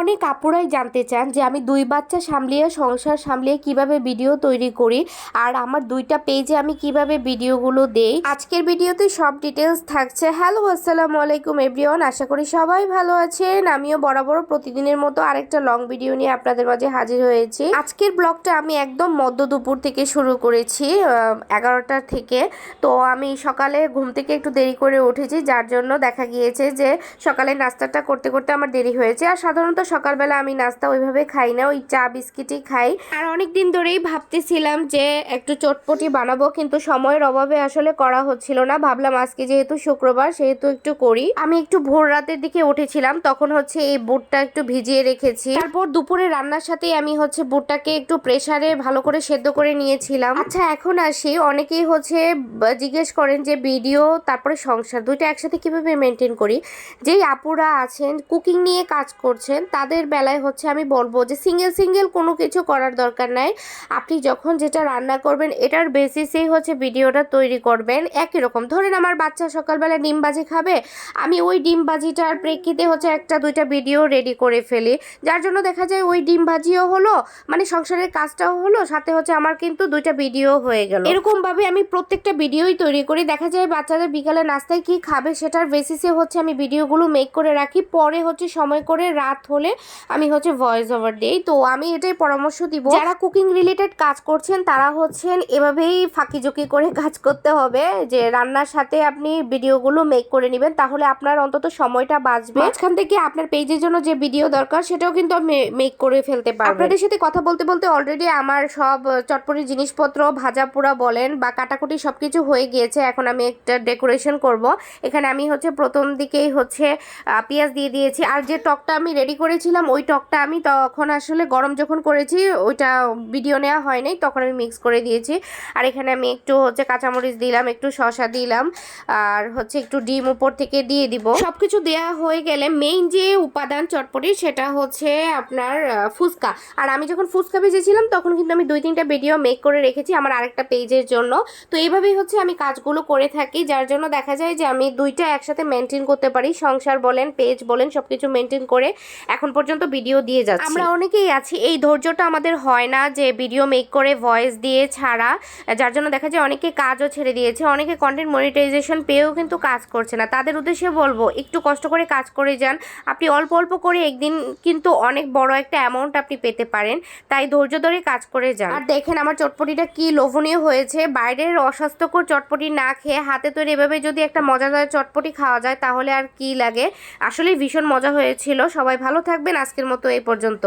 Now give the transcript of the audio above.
অনেক আপুরাই জানতে চান যে আমি দুই বাচ্চা সামলিয়ে, সংসার সামলিয়ে কীভাবে ভিডিও তৈরি করি আর আমার দুইটা পেজে আমি কীভাবে ভিডিওগুলো দেই। আজকের ভিডিওতে সব ডিটেলস থাকছে। হ্যালো আসসালামু আলাইকুম এভরিওয়ান আশা করি সবাই ভালো আছেন। আমিও বরাবর প্রতিদিনের মতো আরেকটা লং ভিডিও নিয়ে আপনাদের মাঝে হাজির হয়েছি। আজকের ব্লগটা আমি একদম মধ্য দুপুর থেকে শুরু করেছি এগারোটার থেকে। তো আমি সকালে ঘুম থেকে একটু দেরি করে উঠেছি, যার জন্য দেখা গিয়েছে যে সকালে নাস্তাটা করতে করতে আমার দেরি হয়েছে। আর সাধারণত সকালবেলা আমি নাস্তা ওইভাবে খাই না, ওই চা বিস্কিটই খাই। আর অনেক দিন ধরেই ভাবতেছিলাম যে একটু চটপটি বানাবো, কিন্তু সময়ের অভাবে আসলে করা হচ্ছিল না। ভাবলাম আজকে যেহেতু শুক্রবার, সেহেতু একটু করি। আমি একটু ভোর রাতের দিকে উঠেছিলাম, তখন হচ্ছে এই বুটটা একটু ভিজিয়ে রেখেছি। তারপর দুপুরে রান্নার সাথে আমি হচ্ছে বুটটাকে একটু প্রেসারে ভালো করে সেদ্ধ করে নিয়েছিলাম। আচ্ছা এখন আসি। অনেকেই হচ্ছে জিজ্ঞেস করেন যে ভিডিও, তারপরে সংসার, দুইটা একসাথে কীভাবে মেনটেন করি? যেই আপুরা আছেন, কুকিং নিয়ে কাজ করছেন তাদের বেলায় হচ্ছে আমি বলব যে সিঙ্গেল সিঙ্গেল কোনো কিছু করার দরকার নাই। আপনি যখন যেটা রান্না করবেন, এটার বেসিসেই হচ্ছে ভিডিওটা তৈরি করবেন। একই রকম। ধরেন আমার বাচ্চা সকালবেলা ডিম বাজি খাবে, আমি ওই ডিম বাজিটার প্রেক্ষিতে হচ্ছে একটা, দুইটা ভিডিও রেডি করে ফেলি। যার জন্য দেখা যায় ওই ডিম ভাজিও হলো মানে সংসারের কাজটাও হলো, সাথে হচ্ছে আমার কিন্তু দুইটা ভিডিও হয়ে গেল। এরকমভাবে আমি প্রত্যেকটা ভিডিওই তৈরি করি। দেখা যায় বাচ্চাদের বিকালে নাস্তায় কি খাবে, সেটার বেসিসে হচ্ছে আমি ভিডিওগুলো মেক করে রাখি। পরে হচ্ছে সময় করে রাত হলে আমি হচ্ছে ভয়েস ওভার দিই। তো আমি এটাই পরামর্শ দিব, যারা কুকিং রিলেটেড কাজ করছেন, তারা হচ্ছেন এভাবেই ফাঁকি ঝুঁকি করে কাজ করতে হবে, যে রান্নার সাথে আপনি ভিডিওগুলো মেক করে নেবেন, তাহলে আপনার অন্তত সময়টা বাঁচবে। মাঝখান থেকে আপনার পেজের জন্য যে ভিডিও দরকার, সেটাও কিন্তু আমি মেক করে ফেলতে পারবেন। আপনাদের সাথে কথা বলতে বলতে অলরেডি আমার সব চটপটি জিনিসপত্র ভাজা পোড়া বলেন বা কাটাকুটি সব কিছু হয়ে গিয়েছে, এখন আমি একটা ডেকোরেশন করব। এখানে আমি হচ্ছে প্রথম দিকেই হচ্ছে পেঁয়াজ দিয়ে দিয়েছি, আর যে টকটা আমি রেডি করেছিলাম, ওই টকটা আমি তখন আসলে গরম যখন করেছি, ওইটা ভিডিও নেওয়া হয়নি, তখন আমি মিক্স করে দিয়েছি। আর এখানে আমি একটু হচ্ছে কাঁচামরিচ দিলাম, একটু শসা দিলাম, আর হচ্ছে একটু ডিম উপর থেকে দিয়ে দিব। সব কিছু দেওয়া হয়ে গেলে মেইন যে উপাদান চটপটি, সেটা হচ্ছে আপনার ফুচকা। আর আমি যখন ফুচকা ভেজেছিলাম, তখন কিন্তু আমি দুই তিনটা ভিডিও মেক করে রেখেছি আমার আরেকটা পেজের জন্য। তো এইভাবেই হচ্ছে আমি কাজগুলো করে থাকি, যার জন্য দেখা যায় যে আমি দুইটা একসাথে মেনটেন করতে পারি। সংসার বলেন পেজ বলেন সব কিছু মেনটেন করে এখন পর্যন্ত ভিডিও দিয়ে যাচ্ছি। আমরা অনেকেই আছি এই ধৈর্যটা আমাদের হয় না যে ভিডিও মেক করে ভয়েস দিয়ে ছাড়া যার জন্য দেখা যায় অনেকে কাজও ছেড়ে দিয়েছে অনেকে কন্টেন্ট মনিটাইজেশন পেয়েও কিন্তু কাজ করছে না। তাদের উদ্দেশ্যে বলব একটু কষ্ট করে কাজ করে যান। আপনি অল্প অল্প করে একদিন কিন্তু অনেক বড় একটা অ্যামাউন্ট আপনি পেতে পারেন তাই ধৈর্য ধরে কাজ করে যান। আর দেখেন আমার চটপটিটা কি লোভনীয় হয়েছে বাইরের অস্বাস্থ্যকর চটপটি না খেয়ে হাতে তৈরি এভাবে যদি একটা মজাদার চটপটি খাওয়া যায় তাহলে আর কি লাগে? আসলে ভীষণ মজা হয়েছিল সবাই ভালো থাকবেন। আজকের মতো এই পর্যন্ত।